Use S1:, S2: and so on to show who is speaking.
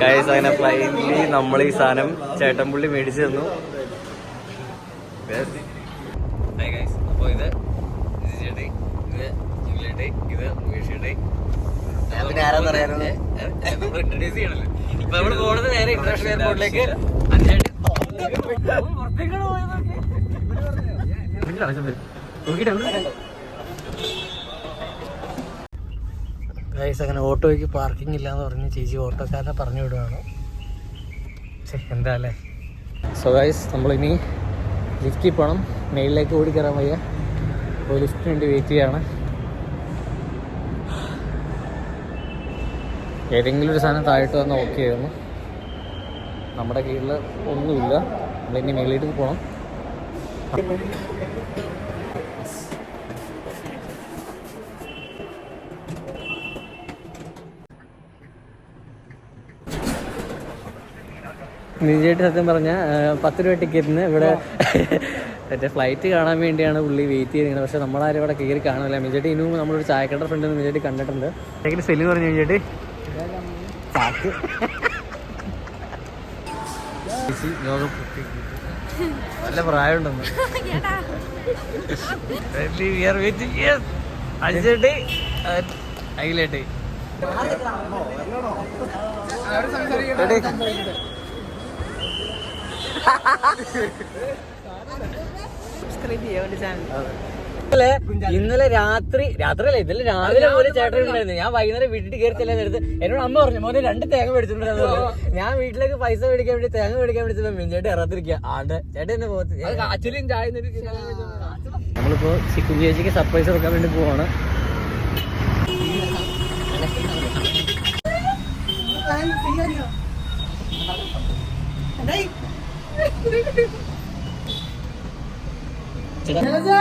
S1: Guys അങ്ങനെ ഫ്ലൈറ്റിൽ നമ്മൾ ഈ സാധനം ചേട്ടൻപുള്ളി മേടിച്ചു തന്നു. അപ്പൊ ഇത് ചേട്ടി ഇത് ജിംലേട്ടി ഇത്
S2: അറിയാനോ?
S1: ഇൻട്രൊഡ്യൂസ് ചെയ്യണല്ലോ. ഇപ്പൊ നമ്മൾ പോകുന്നത് നേരെ ഇന്റർനാഷണൽ എയർപോർട്ടിലേക്ക് അഞ്ചായിട്ട്
S2: ഗൈസ് അങ്ങനെ ഓട്ടോയ്ക്ക് പാർക്കിംഗ് ഇല്ലാന്ന് പറഞ്ഞ് ചേച്ചി ഓട്ടോക്കാരനെ പറഞ്ഞു വിടുവാണ്. എന്താ അല്ലേ? സോ ഗൈസ് നമ്മളിനി ലിഫ്റ്റിൽ പോകണം മെയിലിലേക്ക് ഓടി കയറാൻ വയ്യ. അപ്പോൾ ലിഫ്റ്റിന് വേണ്ടി വെയിറ്റ് ചെയ്യാണ്. ഏതെങ്കിലും ഒരു സാധനം താഴോട്ട് വന്ന് ഓക്കെ ആയിരുന്നു നമ്മുടെ കീഴിൽ ഒന്നുമില്ല. നമ്മളിനി മേളിലേക്ക് പോകണം നിജയായിട്ട് സത്യം പറഞ്ഞ പത്ത് രൂപ ടിക്കറ്റിന് ഇവിടെ മറ്റേ ഫ്ലൈറ്റ് കാണാൻ വേണ്ടിയാണ് പുള്ളി വെയിറ്റ് ചെയ്തിരിക്കുന്നത് പക്ഷെ നമ്മളാരും ഇവിടെ കയറി കാണില്ല മിജേട്ടി ഇനി മുമ്പ് നമ്മളൊരു ചായക്കട ഫ്രണ്ട് മിജേട്ടി കണ്ടിട്ടുണ്ട് എങ്ങനെ സെല്ലി പറഞ്ഞു മിജേട്ടി നല്ല പ്രായമുണ്ടെന്ന് അഞ്ചേട്ടി അഖിലേട്ടി ഇന്നലെ ഇന്നലെ രാത്രി രാത്രി അല്ല ഇന്നലെ രാവിലെ പോലെ ചേട്ടൻ ഉണ്ടായിരുന്നു. ഞാൻ വൈകുന്നേരം വീട്ടിൽ കയറി ചെല്ലാൻ നേരത്ത് എന്നോട് അമ്മ പറഞ്ഞു മോനെ രണ്ട് തേങ്ങ മേടിച്ചിട്ടുണ്ടായിരുന്നു ഞാൻ വീട്ടിലേക്ക് പൈസ മേടിക്കാൻ വേണ്ടി തേങ്ങ മേടിക്കാൻ വേണ്ടി മിഞ്ചേട്ടി ഇറത്തിരിക്കുക ആണ്ട് ചേട്ടൻ എന്നെ പോകത്ത് നമ്മളിപ്പോ ചിക്കൻ ചേച്ചിക്ക് സർപ്രൈസ് കൊടുക്കാൻ വേണ്ടി പോവാണ്. ചേട്ടാ